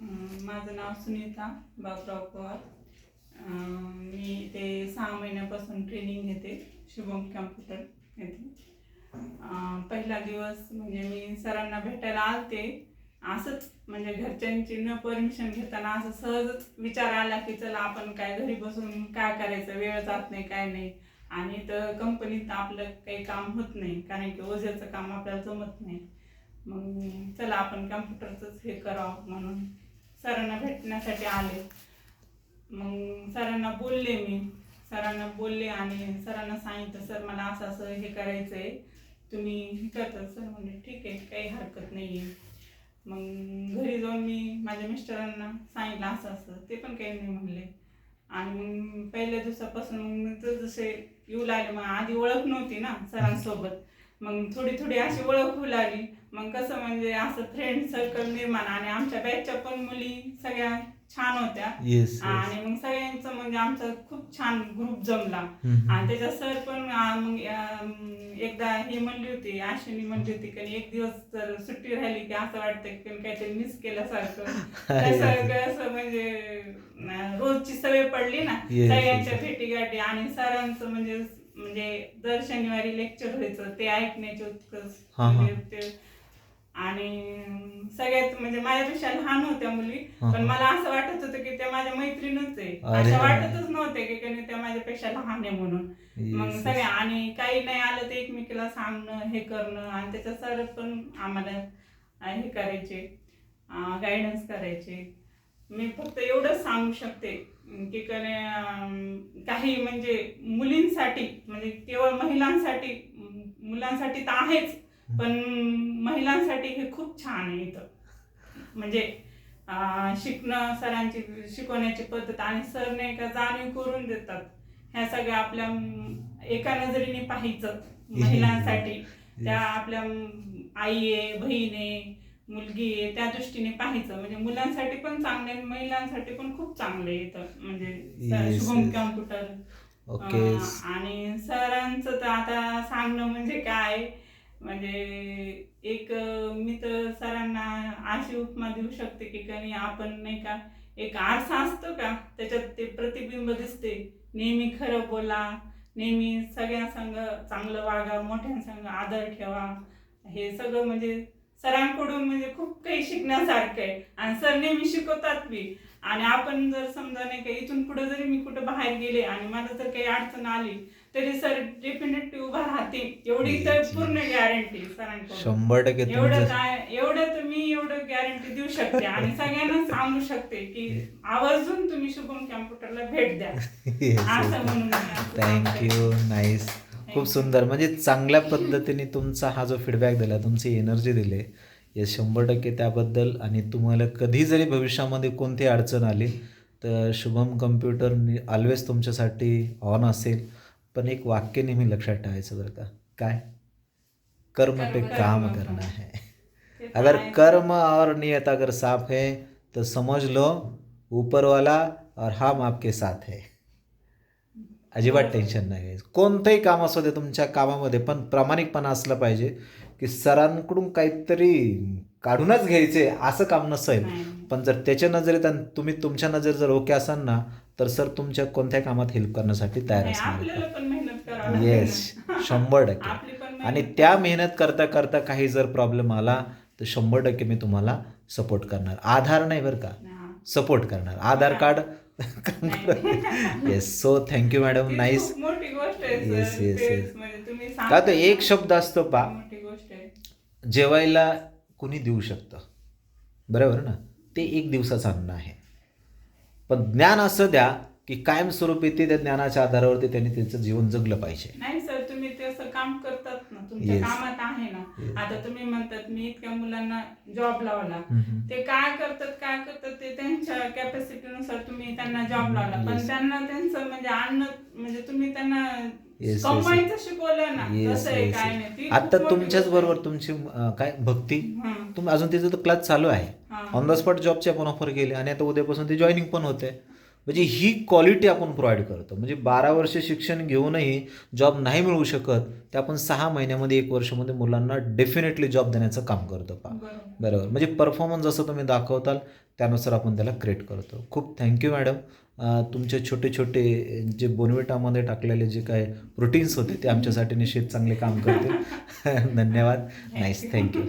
माझं नाव सुनीता बाबराव पवार. मी ते सहा महिन्यापासून ट्रेनिंग घेते शुभम कॅम्प्युटर येथे. पहिला दिवस म्हणजे मी सरांना भेटायला आलते. असंच म्हणजे घरच्यांची न परमिशन घेताना असं सहजच विचार आला की चला आपण काय घरी बसून काय करायचं वेळ जात नाही काय नाही. आणि तर कंपनीत आपलं काही काम होत नाही कारण की ओझ्याचं काम आपल्याला जमत नाही. मग चला आपण कम्प्युटरचंच हे करावं म्हणून. सरांना भेटण्यासाठी आले. मग सरांना बोलले मी. सरांना बोलले आणि सरांना सांगितलं सर मला असं असं हे करायचं आहे तुम्ही हे करतात सर म्हणजे ठीक आहे काही हरकत नाही आहे मग घरी जाऊन मी माझ्या मिस्टरांना सांगितलं असं असं. ते पण काही नाही म्हणले. आणि मग पहिल्या दिवसापासून मग तर जसे येऊ लागले मग आधी ओळख नव्हती ना सरांसोबत. मग थोडी थोडी अशी ओळख होऊ लागली. मग कसं म्हणजे असं फ्रेंड सर्कल निर्माण आणि आमच्या बॅचच्या पण मुली सगळ्या छान होत्या. आणि मग सगळ्यांचं म्हणजे आमचा खूप छान ग्रुप जमला. आणि त्याच्यात सर पण आ, मग अम, एकदा हे म्हणली होती आशिनी म्हणली होती की एक दिवस जर सुट्टी राहिली की असं वाटतं की काहीतरी मिस केल्यासारखं. तसं असं म्हणजे अं, रोजची सवय पडली ना. Yes, सगळ्यांच्या yes. भेटी गाठी आणि सरांचं म्हणजे म्हणजे दर शनिवारी लेक्चर व्हायचं ते ऐकण्याचे उत्कर्ष हा, हा. म्हणजे ते आणि सगळ्यात म्हणजे माझ्यापेक्षा लहान होत्या मुली हा, पण हा. मला असं वाटत होतं की त्या माझ्या मैत्रीणच आहे अरे वा. वाटतच नव्हते की कधी त्या माझ्यापेक्षा लहान आहे म्हणून मग Yes, सगळ्या आणि काही नाही आलं तर एकमेकीला सांगणं हे करणं आणि त्याच्या सर पण आम्हाला हे करायचे गायडन्स करायचे मी फक्त एवढंच सांगू शकते की काही म्हणजे मुलींसाठी म्हणजे केवळ महिलांसाठी मुलांसाठी तर आहेच पण महिलांसाठी हे खूप छान आहे इथं. म्हणजे शिकणं सरांची शिकवण्याची पद्धत आणि सर नाही का जाणीव करून देतात. ह्या सगळ्या आपल्या एका नजरेने पाहायचं महिलांसाठी. त्या आपल्या आई आहे बहीण आहे मुलगी आहे त्या दृष्टीने पाहायचं. म्हणजे मुलांसाठी पण चांगले महिलांसाठी पण खूप चांगले इथं. म्हणजे Yes, Shubham yes. Computer okay. आणि सरांचं तर आता सांगणं म्हणजे काय? म्हणजे एक अं, मी तर सरांना अशी उपमा देऊ शकते की कधी आपण नाही का एक आरसा असतो का? त्याच्यात ते प्रतिबिंब दिसते. नेहमी खरं बोला. नेहमी सगळ्यांसंग चांगलं वागा मोठ्यांसंग आदर ठेवा. हे सगळं म्हणजे सरांकडून म्हणजे खूप काही शिकण्यासारखं आहे. आणि सर नेहमी शिकवतात बी. आणि आपण जर समजा नाही का इथून पुढे जरी मी कुठं बाहेर गेले आणि मला जर काही अडचण आली तरी सर डेफिनेटली उभा राहतील. एवढी तर पूर्ण. गॅरंटी सरांकडून. शंभर टक्के एवढं काय एवढं तर मी एवढं गॅरंटी देऊ शकते. आणि सगळ्यांना सांगू शकते की आवर्जून तुम्ही शुभम कॅम्प्युटरला भेट द्या. असं म्हणून. थँक्यू नाईस खूप सुंदर. म्हणजे चांगल्या पद्धतीने तुमचा हा जो फीडबॅक दिला तुमची एनर्जी दिली हे शंभर टक्के त्याबद्दल आणि तुम्हाला कधी जरी भविष्यामध्ये कोणती अडचण आली तर शुभम कम्प्युटर ऑलवेज तुमच्यासाठी ऑन असेल. पण एक वाक्य नेहमी लक्षात ठेवायचं बरं का. काय? कर्म पे काम. करना है ते तर अगर आहे. कर्म और नियत अगर साफ है तो समझ लो ऊपर वाला और हम आपके साथ है. अजिबात टेन्शन नाही घ्यायचं कोणतंही काम असू दे तुमच्या कामामध्ये पण प्रामाणिकपणा असलं पाहिजे की सरांकडून काहीतरी काढूनच घ्यायचे असं काम नसेल. पण जर त्याच्या नजरेत आणि तुम्ही तुमच्या नजर जर ओके असाल ना तर सर तुमच्या कोणत्या कामात हेल्प करण्यासाठी तयार असणार. येस. शंभर टक्के. आणि त्या मेहनत करता करता काही जर प्रॉब्लेम आला तर शंभर टक्के मी तुम्हाला सपोर्ट करणार. आधार नाही बरं का. सपोर्ट करणार. Aadhaar card yes so thank you madam nice yes. म्हणजे तुम्ही का तो एक शब्द असतो पा. जेवायला कुणी देऊ शकतं? बरोबर ना? ते एक दिवसाचं अन्न आहे. पण ज्ञान असं द्या की कायमस्वरूपी ते त्या ज्ञानाच्या आधारावरती त्यांनी त्यांचं जीवन जगलं पाहिजे. नाही सर तुम्ही ते असं काम करतात ना तुमच्या. कामात आहे. आता तुम्ही म्हणतात मी इतक्या मुलांना जॉब लावला. ते काय करतात काय करतात ते त्यांच्या कॅपॅसिटीनुसार तुम्ही त्यांना जॉब लावला पण. त्यांना त्यांचं म्हणजे अन्न म्हणजे तुम्ही त्यांना. कमवायचं शिकवलं ना कसं आहे काय. नाही आता तुमच्याच बरोबर. तुमची काय भक्ती. तुम्ही अजून तिचं तर क्लास चालू आहे. ऑन द स्पॉट जॉबचे आपण ऑफर केले आणि आता उद्यापासून ते जॉईनिंग पण होते म्हणजे ही क्वालिटी आपण प्रोव्हाइड करतो. म्हणजे बारा वर्ष शिक्षण घेऊनही जॉब नाही मिळू शकत ते आपण सहा महिन्यामध्ये एक वर्षामध्ये मुलांना डेफिनेटली जॉब देण्याचं काम करतो पा बरोबर. म्हणजे परफॉर्मन्स जसं तुम्ही दाखवताल त्यानुसार आपण त्याला क्रिएट करतो. खूप थँक्यू मॅडम तुमचे छोटे छोटे जे बोनविटामध्ये टाकलेले जे काय प्रोटीन्स होते ते आमच्यासाठी निश्चित चांगले काम करतील. धन्यवाद. Nice thank you